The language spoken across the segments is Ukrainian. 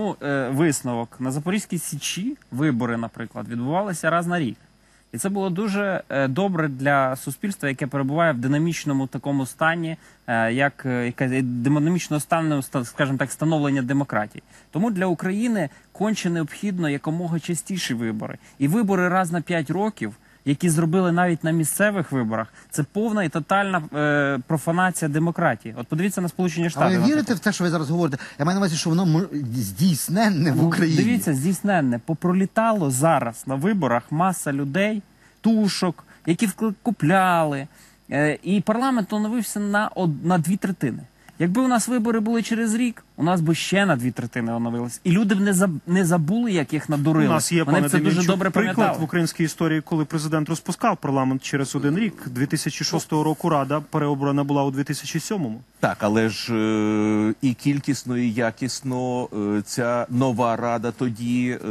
Ну, е, висновок на Запорізькій Січі вибори, наприклад, відбувалися раз на рік. І це було дуже е, добре для суспільства, яке перебуває в динамічному такому стані, е, як е, яка- динамічного стану, ста- скажімо так, становлення демократії. Тому для України конче необхідно якомога частіші вибори. І вибори раз на 5 років, які зробили навіть на місцевих виборах, це повна і тотальна е, профанація демократії. От подивіться на Сполучені А Штати. ви наприклад. вірите в те, що ви зараз говорите? Я маю на увазі, що воно м- здійсненне в Ну, Україні. Дивіться, здійсненне. Попролітало зараз на виборах маса людей, тушок, які вкл- купляли. Е, і парламент оновився на, од- на дві третини. Якби у нас вибори були через рік, у нас би ще на дві третини оновилось. І люди б не, заб- не забули, як їх надурили. У нас є Вони пане це дуже добре приклад пам'ятали. в українській історії, коли президент розпускав парламент через один рік. 2006 року рада переобрана була у 2007-му. Так, але ж е, і кількісно, і якісно е, ця нова рада тоді е,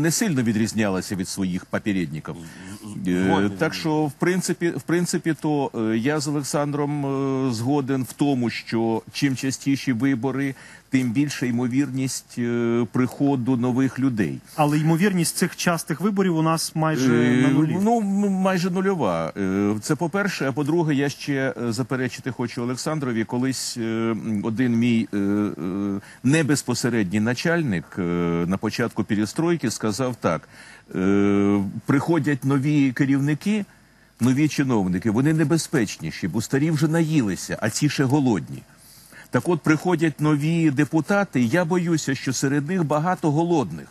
не сильно відрізнялася від своїх попередників. Е, так що, в принципі, в принципі, то е, я з Олександром е, згоден в тому, що чим частіші вибори, тим більша ймовірність приходу нових людей. Але ймовірність цих частих виборів у нас майже на нулі. Ну, майже нульова. Це по-перше. А по-друге, я ще заперечити хочу Олександрові. Колись один мій не безпосередній начальник на початку перестройки сказав так: приходять керівники. Нові чиновники, вони небезпечніші, бо старі вже наїлися, а ці ще голодні. Так от приходять нові депутати, я боюся, що серед них багато голодних.